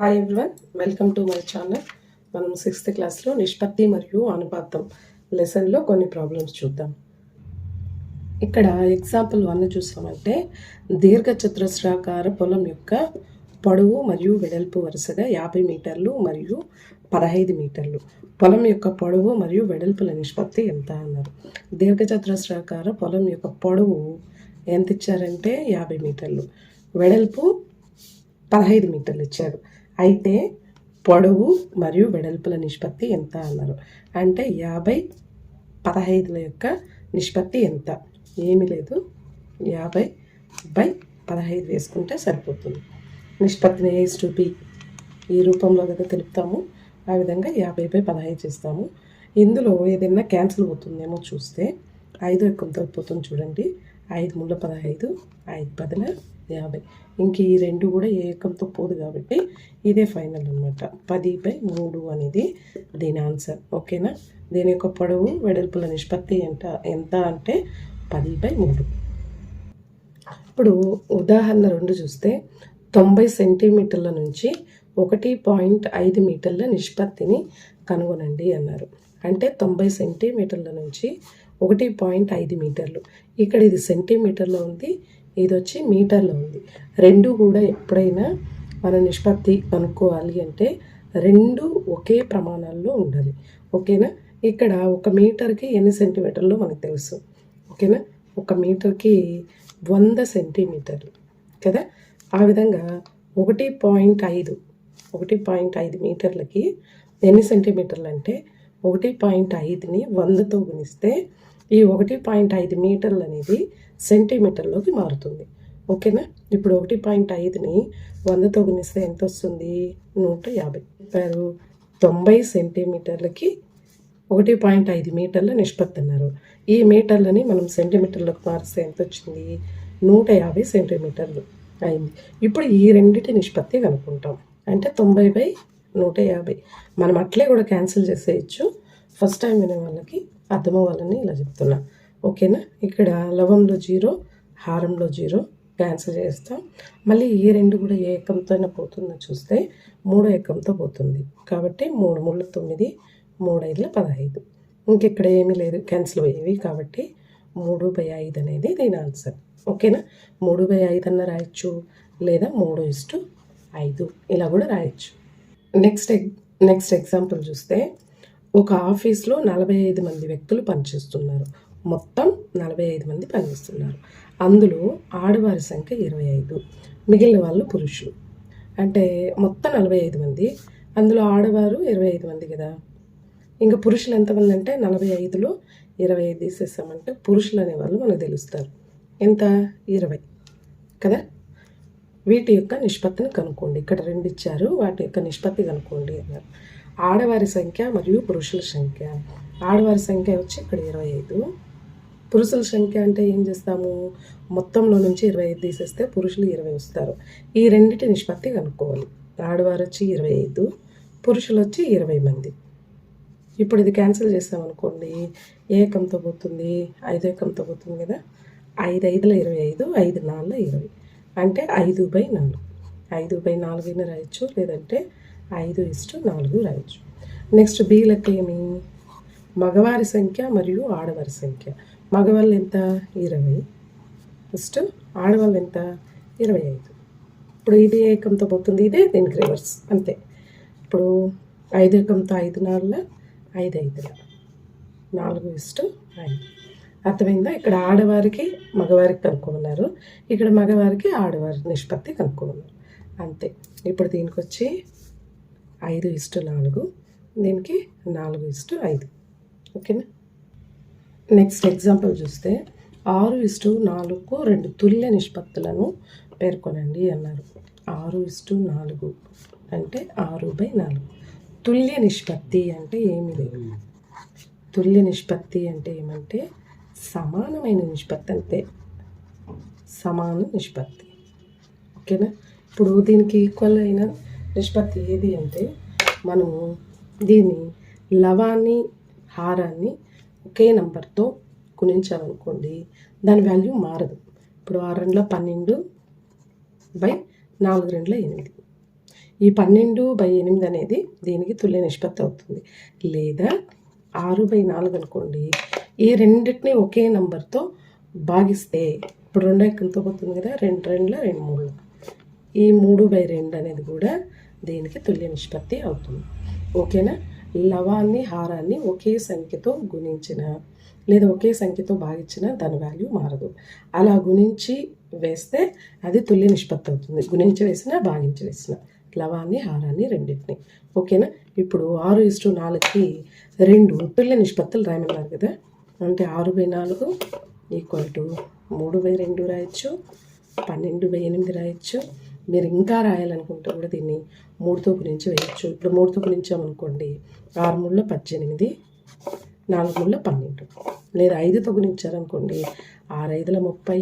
Hi everyone welcome to my channel మనం sixth క్లాస్లో నిష్పత్తి మరియు అనుపాతం లెసన్లో కొన్ని ప్రాబ్లమ్స్ చూద్దాం. ఇక్కడ ఎగ్జాంపుల్ వన్ చూసామంటే దీర్ఘచతురస్రాకార పొలం యొక్క పొడవు మరియు వెడల్పు వరుసగా యాభై మీటర్లు మరియు పదహైదు మీటర్లు. పొలం యొక్క పొడవు మరియు వెడల్పుల నిష్పత్తి ఎంత అన్నారు. దీర్ఘచతురస్రాకార పొలం యొక్క పొడవు ఎంత ఇచ్చారంటే యాభై మీటర్లు. వెడల్పు పదహైదు మీటర్లు ఇచ్చారు. అయితే పొడవు మరియు వెడల్పుల నిష్పత్తి ఎంత అన్నారు. అంటే యాభై పదహైదుల యొక్క నిష్పత్తి ఎంత? ఏమీ లేదు. యాభై బై పదహైదు వేసుకుంటే సరిపోతుంది. నిష్పత్తిని ఏస్ టు బి? ఈ రూపంలో కదా తెలుపుతాము. ఆ విధంగా యాభై బై పదహైదు చేస్తాము. ఇందులో ఏదైనా క్యాన్సిల్ అవుతుందేమో చూస్తే ఐదు ఎక్కువ తగ్గిపోతుంది చూడండి. ఐదు ముళ్ళ పదహైదు ఐదు పదిన యాభై. ఇంక ఈ రెండు కూడా ఏకంతో పోదు కాబట్టి ఇదే ఫైనల్ అనమాట పది బై మూడు అనేది దీని ఆన్సర్. ఓకేనా? దీని యొక్క పొడవు వెడల్పుల నిష్పత్తి ఎంత ఎంత అంటే పది బై మూడు. ఇప్పుడు ఉదాహరణ రెండు చూస్తే తొంభై సెంటీమీటర్ల నుంచి ఒకటి పాయింట్ ఐదు మీటర్ల నిష్పత్తిని కనుగొనండి అన్నారు. అంటే తొంభై సెంటీమీటర్ల నుంచి ఒకటి పాయింట్ ఐదు మీటర్లు. ఇక్కడ ఇది సెంటీమీటర్లో ఉంది ఇది వచ్చి మీటర్లో ఉంది. రెండు కూడా ఎప్పుడైనా మన నిష్పత్తి కనుక్కోవాలి అంటే రెండు ఒకే ప్రమాణాల్లో ఉండాలి. ఓకేనా? ఇక్కడ ఒక మీటర్కి ఎన్ని సెంటీమీటర్లు మనకు తెలుసు? ఓకేనా? ఒక మీటర్కి వంద సెంటీమీటర్లు. కదా? ఆ విధంగా ఒకటి పాయింట్ ఐదు ఒకటి పాయింట్ ఐదు మీటర్లకి ఎన్ని సెంటీమీటర్లు అంటే ఒకటి పాయింట్ ఐదుని వందతో గుణిస్తే ఈ ఒకటి పాయింట్ ఐదు మీటర్లు అనేది సెంటీమీటర్లోకి మారుతుంది. ఓకేనా? ఇప్పుడు ఒకటి పాయింట్ ఐదుని వందతో గుణిస్తే ఎంత వస్తుంది? నూట యాభై. చెప్పారు తొంభై సెంటీమీటర్లకి ఒకటి పాయింట్ ఐదు మీటర్ల నిష్పత్తి అన్నారు. ఈ మీటర్లని మనం సెంటీమీటర్లకు మారిస్తే ఎంత వచ్చింది? నూట యాభై సెంటీమీటర్లు అయింది. ఇప్పుడు ఈ రెండింటి నిష్పత్తి కనుక్కుంటాం. అంటే తొంభై బై నూట యాభై. మనం అట్లే కూడా క్యాన్సిల్ చేసేయచ్చు. ఫస్ట్ టైం వినే వాళ్ళకి అర్థమవ్వాలని ఇలా చెప్తున్నా. ఓకేనా? ఇక్కడ లవంలో జీరో హారంలో జీరో క్యాన్సిల్ చేస్తాం. మళ్ళీ ఈ రెండు కూడా ఏ ఎక్కంతో పోతుందో చూస్తే మూడో ఎక్కంతో పోతుంది. కాబట్టి మూడు మూడు తొమ్మిది మూడు ఐదుల పదహైదు. ఇంకెక్కడ ఏమీ లేదు క్యాన్సిల్ అయ్యేవి. కాబట్టి మూడు బై ఐదు అనేది దీని ఆన్సర్ ఓకేనా? మూడు బై ఐదు అన్న రాయొచ్చు లేదా మూడు ఇస్టు ఐదు. ఇలా కూడా రాయొచ్చు. నెక్స్ట్ ఎగ్ నెక్స్ట్ ఎగ్జాంపుల్ చూస్తే ఒక ఆఫీస్లో నలభై ఐదు మంది వ్యక్తులు పనిచేస్తున్నారు. మొత్తం నలభై ఐదు మంది పనిచేస్తున్నారు. అందులో ఆడవారి సంఖ్య ఇరవై ఐదు మిగిలిన వాళ్ళు పురుషులు. అంటే మొత్తం నలభై ఐదు మంది. అందులో ఆడవారు ఇరవై ఐదు మంది కదా. ఇంకా పురుషులు ఎంతమంది అంటే నలభై ఐదులో ఇరవై ఐదు తీసేసామంటే పురుషులు అనేవాళ్ళు మనకు తెలుస్తారు. ఎంత? ఇరవై. కదా? వీటి యొక్క నిష్పత్తిని కనుక్కోండి. ఇక్కడ రెండు ఇచ్చారు. వాటి యొక్క నిష్పత్తి కనుక్కోండి అన్నారు. ఆడవారి సంఖ్య మరియు పురుషుల సంఖ్య. ఆడవారి సంఖ్య వచ్చి ఇక్కడ ఇరవై ఐదు పురుషుల సంఖ్య అంటే ఏం చేస్తాము? మొత్తంలో నుంచి ఇరవై ఐదు తీసేస్తే పురుషులు ఇరవై వస్తారు. ఈ రెండింటి నిష్పత్తి కనుక్కోవాలి. ఆడవారు వచ్చి ఇరవై ఐదు పురుషులు వచ్చి ఇరవై మంది. ఇప్పుడు ఇది క్యాన్సిల్ చేసామనుకోండి ఏ ఏకంతో పోతుంది? ఐదు ఏకంతో పోతుంది కదా. ఐదు ఐదుల ఇరవై ఐదు ఐదు నాలుగుల ఇరవై. అంటే ఐదు బై నాలుగు. ఐదు బై నాలుగుని రాయొచ్చు. లేదంటే ఐదు ఇస్టు నాలుగు రాయొచ్చు. నెక్స్ట్ బి లెక్క ఏమి? మగవారి సంఖ్య మరియు ఆడవారి సంఖ్య. మగవాళ్ళు ఎంత? ఇరవై. ఫస్ట్ ఆడవాళ్ళు ఎంత? ఇరవై ఐదు. ఇప్పుడు ఇది ఏకంతో పోతుంది ఇదే దీనికి రివర్స్. అంతే. ఇప్పుడు ఐదు ఏకంతో ఐదు నాలుగుల ఐదు ఐదుల. నాలుగు ఇస్టు ఐదు. అర్థమైందా? ఇక్కడ ఆడవారికి మగవారికి కనుక్కోమన్నారు. ఇక్కడ మగవారికి ఆడవారి నిష్పత్తి కనుక్కోమన్నారు. అంతే. ఇప్పుడు దీనికి వచ్చి ఐదు ఇస్టు నాలుగు దీనికి నాలుగు ఇస్టు ఐదు. ఓకేనా? నెక్స్ట్ ఎగ్జాంపుల్ చూస్తే ఆరు ఇస్టు నాలుగుకు రెండు తుల్య నిష్పత్తులను పేర్కొనండి అన్నారు. ఆరు ఇస్టు నాలుగు అంటే ఆరు బై నాలుగు. తుల్య నిష్పత్తి అంటే ఏమి లేదు. తుల్య నిష్పత్తి అంటే ఏమంటే సమానమైన నిష్పత్తి అంతే. సమాన నిష్పత్తి. ఓకేనా? ఇప్పుడు దీనికి ఈక్వల్ అయిన నిష్పత్తి ఏది అంటే మనము దీన్ని లవాన్ని హారాన్ని ఒకే నంబర్తో గుణించామనుకోండి దాని వాల్యూ మారదు. ఇప్పుడు ఆరు రెండుల పన్నెండు బై నాలుగు రెండుల ఎనిమిది. ఈ పన్నెండు బై ఎనిమిది అనేది దీనికి తుల్య నిష్పత్తి అవుతుంది. లేదా ఆరు బై నాలుగు అనుకోండి ఈ రెండింటిని ఒకే నంబర్తో భాగిస్తే ఇప్పుడు రెండో ఎక్కడితో పోతుంది కదా? రెండు రెండుల రెండు మూడులో. ఈ మూడు బై రెండు అనేది కూడా దీనికి తుల్య నిష్పత్తి అవుతుంది. ఓకేనా? లవాన్ని హారాన్ని ఒకే సంఖ్యతో గుణించిన లేదా ఒకే సంఖ్యతో భాగించిన దాని వాల్యూ మారదు. అలా గుణించి వేస్తే అది తుల్య నిష్పత్తి అవుతుంది. గుణించి వేసిన భాగించి వేసిన. లవాన్ని హారాన్ని రెండింటిని. ఓకేనా? ఇప్పుడు ఆరు ఇస్టు నాలుగుకి రెండు తుల్య నిష్పత్తులు రాయమన్నారు కదా? అంటే ఆరు బై నాలుగు ఈక్వల్ టు మూడు బై రెండు రాయొచ్చు పన్నెండు బై ఎనిమిది రాయొచ్చు మీరు ఇంకా రాయాలనుకుంటే కూడా దీన్ని మూడుతో గురించి వేయచ్చు. ఇప్పుడు మూడుతో గురించామనుకోండి ఆరు ముళ్ళ పద్దెనిమిది నాలుగు ముళ్ళ పన్నెండు. లేదా ఐదుతో గుణించారనుకోండి ఆరు ఐదుల ముప్పై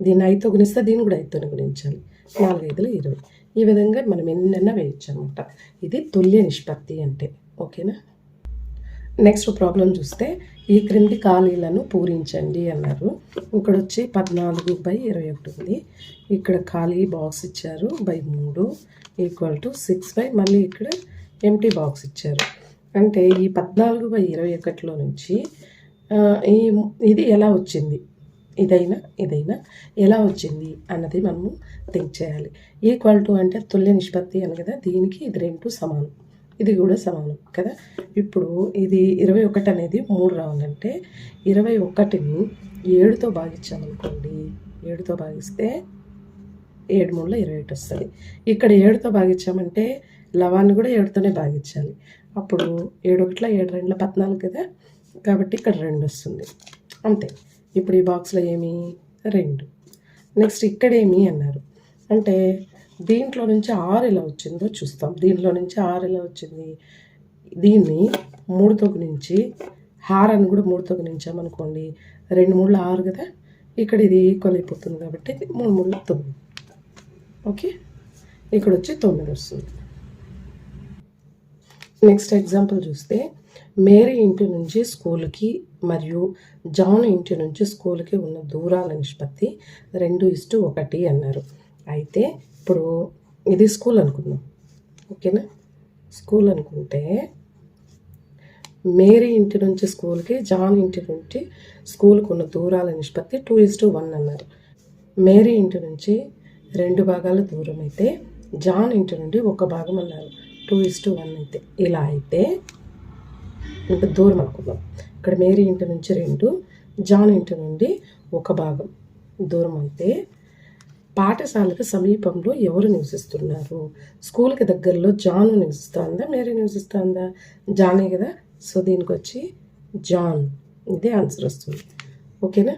దీన్ని ఐదుతో గుణిస్తే దీన్ని కూడా ఐదుతో గుణించాలి నాలుగు ఐదుల ఇరవై. ఈ విధంగా మనం ఎన్నైనా వేయచ్చు అనమాట ఇది తుల్య నిష్పత్తి అంటే. ఓకేనా? నెక్స్ట్ ప్రాబ్లం చూస్తే ఈ క్రింది ఖాళీలను పూరించండి అన్నారు. ఇక్కడ వచ్చి పద్నాలుగు బై ఇరవై ఒకటి ఉంది. ఇక్కడ ఖాళీ బాక్స్ ఇచ్చారు బై మూడు ఈక్వల్ టు సిక్స్ బై మళ్ళీ ఇక్కడ ఎంటీ బాక్స్ ఇచ్చారు. అంటే ఈ పద్నాలుగు బై ఇరవై ఒకటిలో నుంచి ఈ ఇది ఎలా వచ్చింది? ఇదైనా ఇదైనా ఎలా వచ్చింది అన్నది మనము థింక్ చేయాలి. ఈక్వల్ టు అంటే తుల్య నిష్పత్తి అని కదా దీనికి ఇది రెండు సమానం. ఇది కూడా సమానం కదా? ఇప్పుడు ఇది ఇరవై ఒకటి అనేది మూడు రావాలంటే ఇరవై ఒకటిని ఏడుతో భాగించామనుకోండి ఏడుతో భాగిస్తే ఏడు మూడులో ఇరవై ఒకటి వస్తుంది. ఇక్కడ ఏడుతో భాగించామంటే లవాన్ని కూడా ఏడుతోనే భాగించాలి. అప్పుడు ఏడు ఒకటిలో ఏడు రెండులో పద్నాలుగు కదా? కాబట్టి ఇక్కడ రెండు వస్తుంది. అంతే. ఇప్పుడు ఈ బాక్స్లో ఏమి? రెండు. నెక్స్ట్ ఇక్కడ ఏమి? అన్నారు. అంటే దీంట్లో నుంచి ఆరు ఎలా వచ్చిందో చూస్తాం. దీంట్లో నుంచి ఆరు ఎలా వచ్చింది? దీన్ని మూడుతో హార్ హారాన్ని కూడా మూడుతో గుణించామనుకోండి రెండు మూడులు ఆరు కదా? ఇక్కడ ఇది ఈక్వల్ అయిపోతుంది కాబట్టి ఇది మూడు మూడులు తొమ్మిది. ఓకే? ఇక్కడ వచ్చి తొమ్మిది వస్తుంది. నెక్స్ట్ ఎగ్జాంపుల్ చూస్తే మేరీ ఇంటి నుంచి స్కూల్కి మరియు జాన్ ఇంటి నుంచి స్కూల్కి ఉన్న దూరాల నిష్పత్తి రెండు ఇస్టు ఒకటి అన్నారు. అయితే ఇప్పుడు ఇది స్కూల్ అనుకుందాం. ఓకేనా? స్కూల్ అనుకుంటే మేరీ ఇంటి నుంచి స్కూల్కి జాన్ ఇంటి నుంచి స్కూల్కి ఉన్న దూరాల నిష్పత్తి టూ ఇస్ టు వన్ అన్నారు. మేరీ ఇంటి నుంచి రెండు భాగాల దూరం అయితే జాన్ ఇంటి నుండి ఒక భాగం అన్నారు. టూ ఇస్ టు వన్ అయితే. ఇలా అయితే ఇంకా దూరం అనుకుందాం. ఇక్కడ మేరీ ఇంటి నుంచి రెండు జాన్ ఇంటి నుండి ఒక భాగం దూరం అయితే పాఠశాలకు సమీపంలో ఎవరు నివసిస్తున్నారు? స్కూల్కి దగ్గరలో జాన్ నివసిస్తుందా? మేరీ నివసిస్తుందా? జానే కదా? సో దీనికి వచ్చి జాన్. ఇదే ఆన్సర్ వస్తుంది. ఓకేనా?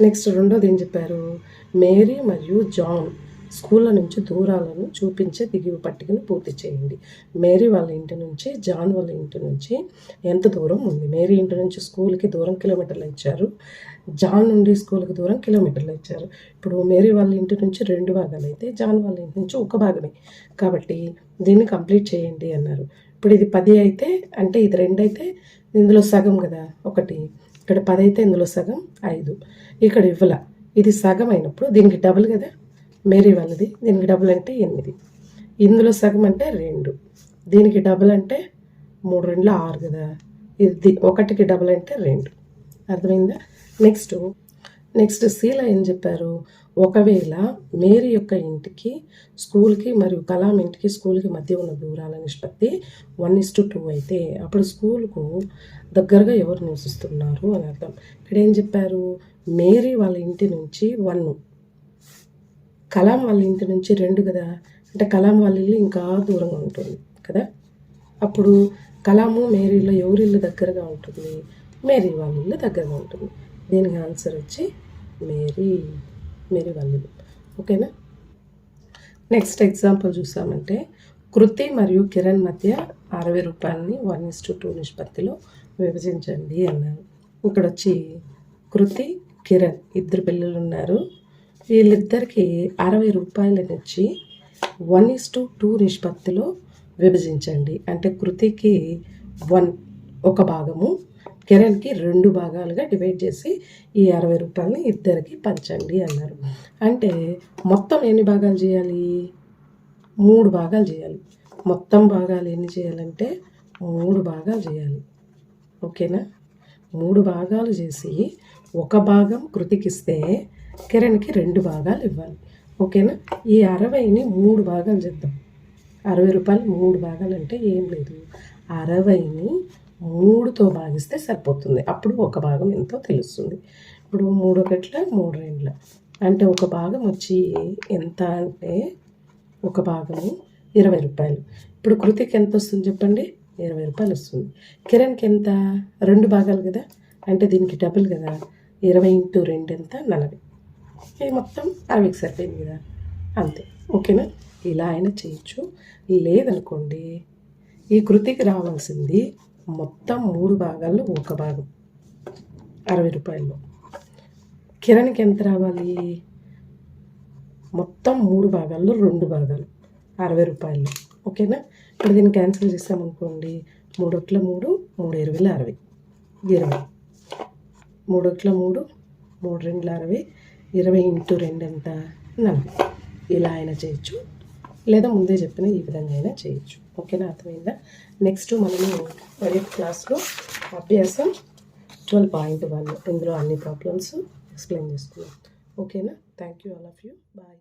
నెక్స్ట్ రెండోది ఏం చెప్పారు? మేరీ మరియు జాన్. స్కూళ్ళ నుంచి దూరాలను చూపించే దిగువ పట్టికను పూర్తి చేయండి. మేరీ వాళ్ళ ఇంటి నుంచి జాన్ వాళ్ళ ఇంటి నుంచి ఎంత దూరం ఉంది? మేరీ ఇంటి నుంచి స్కూల్కి దూరం కిలోమీటర్లు ఇచ్చారు. జాన్ నుండి స్కూల్కి దూరం కిలోమీటర్లు ఇచ్చారు. ఇప్పుడు మేరీ వాళ్ళ ఇంటి నుంచి రెండు భాగాలు అయితే జాన్ వాళ్ళ ఇంటి నుంచి ఒక భాగమే. కాబట్టి దీన్ని కంప్లీట్ చేయండి అన్నారు. ఇప్పుడు ఇది పది అయితే అంటే ఇది రెండు అయితే ఇందులో సగం కదా ఒకటి. ఇక్కడ పది అయితే ఇందులో సగం ఐదు. ఇక్కడ ఇవ్వల. ఇది సగం అయినప్పుడు దీనికి డబుల్ కదా? మేరీ వాళ్ళది. దీనికి డబుల్ అంటే ఎనిమిది. ఇందులో సగం అంటే రెండు. దీనికి డబుల్ అంటే మూడు రెండులో ఆరు కదా. ఇది ఒకటికి డబుల్ అంటే రెండు. అర్థమైందా? నెక్స్ట్ నెక్స్ట్ సీల ఏం చెప్పారు? ఒకవేళ మేరీ యొక్క ఇంటికి స్కూల్కి మరియు కలాం ఇంటికి స్కూల్కి మధ్య ఉన్న దూరాల నిష్పత్తి వన్ ఇస్ టు టూ అయితే అప్పుడు స్కూల్కు దగ్గరగా ఎవరు నివసిస్తున్నారు అని అర్థం. ఇక్కడ ఏం చెప్పారు? మేరీ వాళ్ళ ఇంటి నుంచి వన్ కలాం వాళ్ళ ఇంటి నుంచి రెండు కదా? అంటే కలాం వాళ్ళ ఇల్లు ఇంకా దూరంగా ఉంటుంది కదా? అప్పుడు కలాము మేరీలో ఎవరి ఇల్లు దగ్గరగా ఉంటుంది? మేరీ వాళ్ళ ఇల్లు దగ్గరగా ఉంటుంది. దీనికి ఆన్సర్ వచ్చి మేరీ మేరీ వాళ్ళ ఇల్లు. ఓకేనా? నెక్స్ట్ ఎగ్జాంపుల్ చూసామంటే కృతి మరియు కిరణ్ మధ్య అరవై రూపాయలని వన్ ఇస్ టు టూ నిష్పత్తిలో విభజించండి అన్నారు. ఇక్కడ వచ్చి కృతి కిరణ్ ఇద్దరు పిల్లలు ఉన్నారు వీళ్ళిద్దరికి అరవై రూపాయలనిచ్చి వన్ ఇస్ టు టూ నిష్పత్తిలో విభజించండి. అంటే కృతికి వన్ ఒక భాగము కిరణ్కి రెండు భాగాలుగా డివైడ్ చేసి ఈ అరవై రూపాయలని ఇద్దరికి పంచండి అన్నారు. అంటే మొత్తం ఎన్ని భాగాలు చేయాలి? మూడు భాగాలు చేయాలి. మొత్తం భాగాలు ఎన్ని చేయాలంటే మూడు భాగాలు చేయాలి. ఓకేనా? మూడు భాగాలు చేసి ఒక భాగం కృతికిస్తే కిరణ్కి రెండు భాగాలు ఇవ్వాలి. ఓకేనా? ఈ అరవైని మూడు భాగాలు చేద్దాం. అరవై రూపాయలు మూడు భాగాలు అంటే ఏం లేదు. అరవైని మూడుతో భాగిస్తే సరిపోతుంది. అప్పుడు ఒక భాగం ఎంతో తెలుస్తుంది. ఇప్పుడు మూడు ఒకట్ల మూడు రెండ్ల. అంటే ఒక భాగం వచ్చి ఎంత అంటే ఒక భాగము ఇరవై రూపాయలు. ఇప్పుడు కృతికి ఎంత వస్తుంది చెప్పండి? ఇరవై రూపాయలు వస్తుంది. కిరణ్కి ఎంత? రెండు భాగాలు కదా? అంటే దీనికి డబుల్ కదా? ఇరవై ఇంటూ రెండు ఎంత? నలభై. ఇది మొత్తం అరవైకి సరిపోయింది కదా అంతే. ఓకేనా? ఇలా అయినా చేయొచ్చు. లేదనుకోండి ఈ కృతికి రావాల్సింది మొత్తం మూడు భాగాల్లో ఒక భాగం. అరవై రూపాయల్లో. కిరణ్కి ఎంత రావాలి? మొత్తం మూడు భాగాల్లో రెండు భాగాలు. అరవై రూపాయలు ఓకేనా? ఇప్పుడు దీన్ని క్యాన్సిల్ చేసామనుకోండి మూడొట్ల మూడు మూడు ఇరవైల అరవై. ఇరవై. మూడొట్ల మూడు మూడు రెండుల అరవై. ఇరవై ఇంటూ రెండు ఎంత? నలభై. ఇలా అయినా చేయొచ్చు. లేదా ముందే చెప్పిన ఈ విధంగా అయినా చేయొచ్చు. ఓకేనా? అర్థమైందా? నెక్స్ట్ మనము ఎయిత్ క్లాస్లో అభ్యాసం ట్వెల్వ్ పాయింట్ వన్. ఇందులో అన్ని ప్రాబ్లమ్స్ ఎక్స్ప్లెయిన్ చేసుకున్నాం ఓకేనా? Thank you all of you bye